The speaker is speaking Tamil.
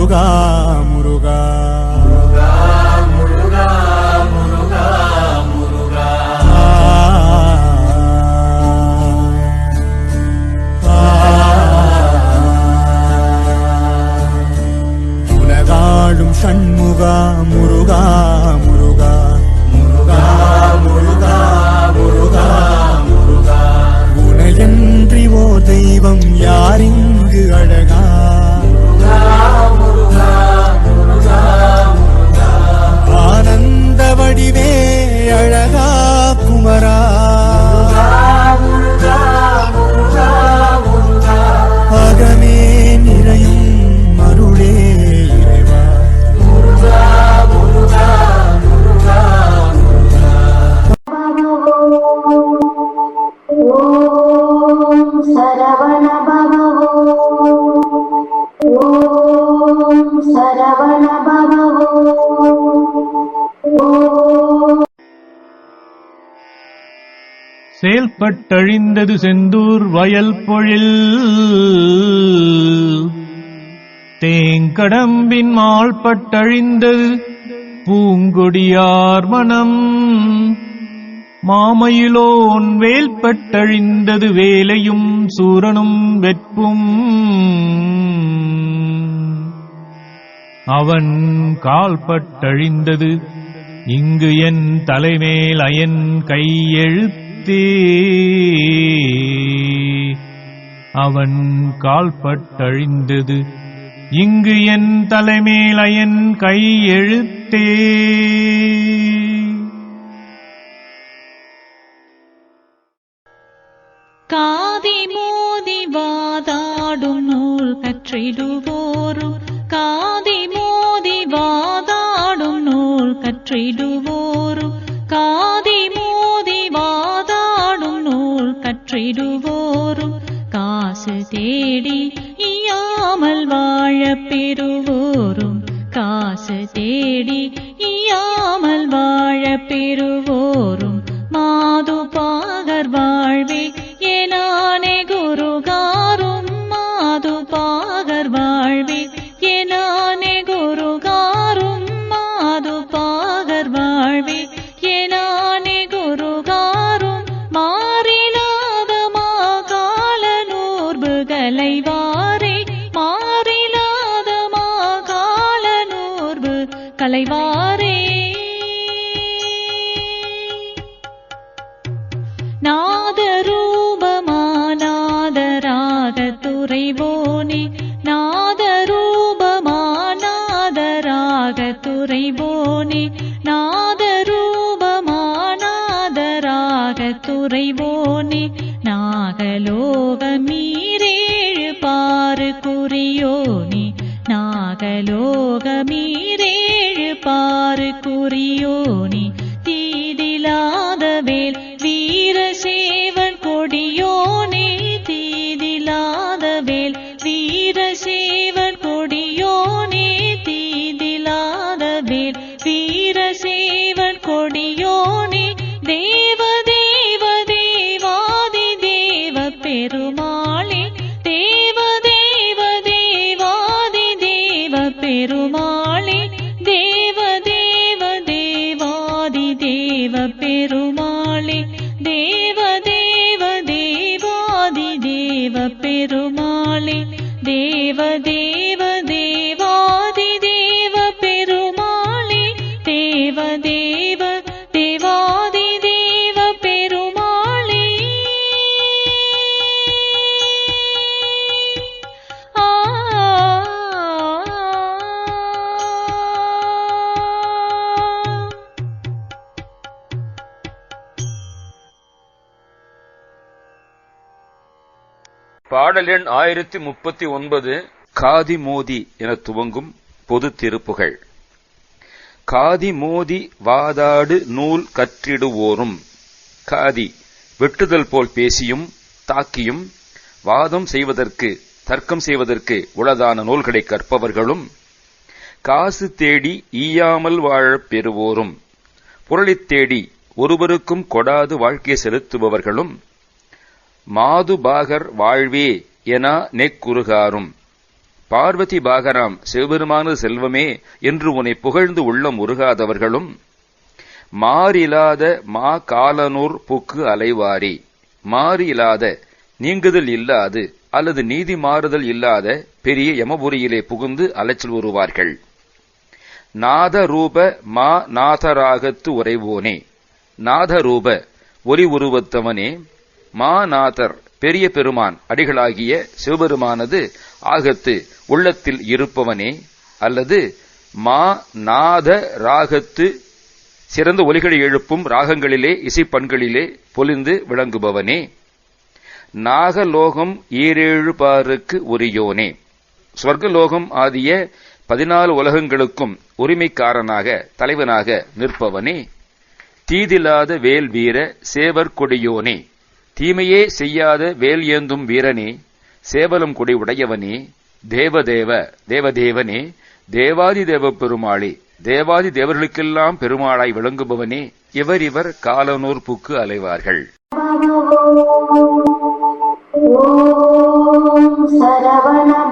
முருகா முருகா. உலகாளும் சண்முகா முருகா முருகா. முருகா முருகா முருகா முருகா உனையன்றி ஓ தெய்வம் யாரிங்கு அழக? சரவண ஓம் சரவண செயல்பட்டழிந்தது செந்தூர் வயல் பொழில். தேங்கடம்பின் மாள்பட்டழிந்தது பூங்கொடியார் மனம். மாமயிலோன் வேல்பட்டழிந்தது வேலையும் சூரனும் வெட்பும். அவன் கால்பட்டழிந்தது இங்கு என் தலைமேல் அயன் கையெழுத்தே அவன் கால்பட்டழிந்தது இங்கு என் தலைமேல் அயன் கையெழுத்தே காதி மோதி வாதாடும் நூல் கற்றிடுவோரும் காதி மோதி வாதாடும் நூல் கற்றிடுவோரும் காதி மோதி வாதாடும் நூல் கற்றிடுவோரும் காசு தேடி இயாமல் வாழ பெறுவோரும். காசு தேடி இயாமல் வாழ பெறு கலைவாரே நாதரூபமானாதராக துறைவோனே நாதரூபமானாதராக துறைவோனே நாதரூபமானாதராக துறைபோனே நாகலோக மீரேழு பாரு குறியோனே. நாகலோக மீரேழு பாரு குறியோனி தீதிலாத வேல் வீரசேவன் கொடியோனே தீதிலாத வேல் வீரசேவன் கொடியோனே தீதிலாத வேல் வீரசேவன் கொடியோனே தேவ தேவ தேவாதி தேவ பெருமாளே தேவ தேவ தேவாதி தேவ பெருமாளே. मालि देव देव பாடல் எண் ஆயிரத்தி முப்பத்தி ஒன்பது காதி மோதி என துவங்கும் பொது திருப்புகழ் காதி மோதி வாதாடு நூல் கற்றிடுவோரும். காதி வெட்டுதல் போல் பேசியும் தாக்கியும் வாதம் செய்வதற்கு தர்க்கம் செய்வதற்கு உளதான நூல்களை கற்பவர்களும் காசு தேடி ஈயாமல் வாழப் பெறுவோரும். பொருளைத் தேடி ஒருவருக்கும் கொடாது வாழ்க்கை செலுத்துபவர்களும் மாதுபாகர் வாழ்வே என நெக்குருகாரும் பார்வதி பாகராம் சிவபெருமானது செல்வமே என்று உன்னை புகழ்ந்து உள்ளம் உருகாதவர்களும் மாறிலாத மா காலனூர் புக்கு அலைவாரி மாறிலாத நீங்குதல் இல்லாது அல்லது நீதி மாறுதல் இல்லாத பெரிய யமபுரியிலே புகுந்து அலைச்சல் உருவார்கள். நாத ரூப மா நாதராகத்து உறைவோனே நாதரூப ஒலி உருவத்தவனே மாநாதர் பெரிய பெருமான் அடிகளாகிய சிவபெருமானது ஆகத்து உள்ளத்தில் இருப்பவனே அல்லது மா நாத ராகத்து சிறந்த ஒலிகளை எழுப்பும் ராகங்களிலே இசைப்பண்களிலே பொலிந்து விளங்குபவனே. நாகலோகம் ஈரேழு பாருக்கு உரியோனே. ஸ்வர்கலோகம் ஆகிய பதினாலு உலகங்களுக்கும் உரிமைக்காரனாக தலைவனாக நிற்பவனே. தீதில்லாத வேல் வீர சேவர் கொடியோனே. தீமையே செய்யாத வேல் ஏந்தும் வீரனே சேவலம் கொடி உடையவனே தேவதேவ தேவதேவனே தேவாதி தேவ பெருமாளே தேவாதி தேவர்களுக்கெல்லாம் பெருமாளாய் விளங்குபவனே இவர் இவர் காலனூர் புக்கு அலைவார்கள். ॐ